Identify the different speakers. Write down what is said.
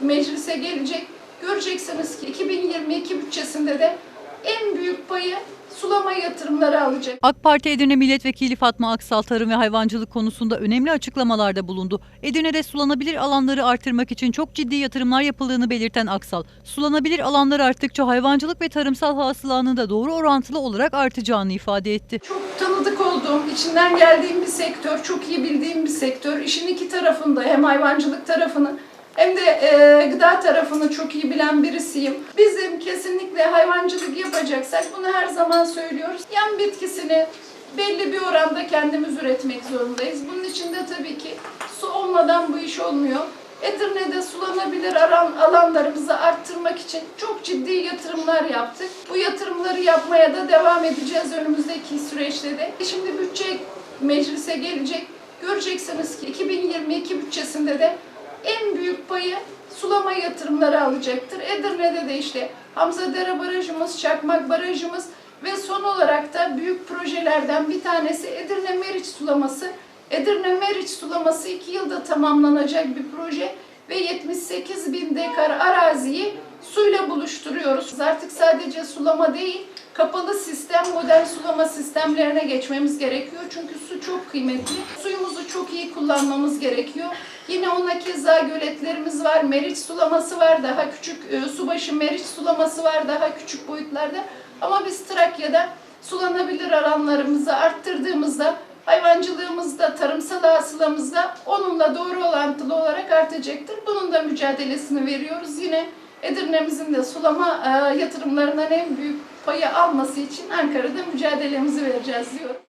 Speaker 1: meclise gelecek. Göreceksiniz ki 2022 bütçesinde de en büyük payı sulama yatırımları alacak.
Speaker 2: AK Parti Edirne Milletvekili Fatma Aksal tarım ve hayvancılık konusunda önemli açıklamalarda bulundu. Edirne'de sulanabilir alanları artırmak için çok ciddi yatırımlar yapıldığını belirten Aksal, sulanabilir alanlar arttıkça hayvancılık ve tarımsal hasılanın da doğru orantılı olarak artacağını ifade etti.
Speaker 1: Çok tanıdık olduğum, içinden geldiğim bir sektör, çok iyi bildiğim bir sektör. İşin iki tarafında hem hayvancılık tarafını hem de e, gıda tarafını çok iyi bilen birisiyim. Bizim kesinlikle hayvancılık yapacaksak bunu her zaman söylüyoruz. Yan bitkisini belli bir oranda kendimiz üretmek zorundayız. Bunun için de tabii ki su olmadan bu iş olmuyor. Edirne'de sulanabilir alan, alanlarımızı arttırmak için çok ciddi yatırımlar yaptık. Bu yatırımları yapmaya da devam edeceğiz önümüzdeki süreçte de. Şimdi bütçe meclise gelecek. Göreceksiniz ki 2022 bütçesinde de en büyük payı sulama yatırımları alacaktır. Edirne'de de işte Hamzadere Barajımız, Çakmak Barajımız ve son olarak da büyük projelerden bir tanesi Edirne Meriç sulaması. Edirne Meriç sulaması iki yılda tamamlanacak bir proje ve 78 bin dekar araziyi suyla buluşturuyoruz. Artık sadece sulama değil, kapalı sistem, modern sulama sistemlerine geçmemiz gerekiyor. Çünkü su çok kıymetli. Çok iyi kullanmamız gerekiyor. Yine ona keza göletlerimiz var, meriç sulaması var, daha küçük e, subaşı meriç sulaması var, daha küçük boyutlarda. Ama biz Trakya'da sulanabilir alanlarımızı arttırdığımızda hayvancılığımızda, tarımsal hasılamızda onunla doğru orantılı olarak artacaktır. Bunun da mücadelesini veriyoruz. Yine Edirne'mizin de sulama e, yatırımlarından en büyük payı alması için Ankara'da mücadelemizi vereceğiz diyorum.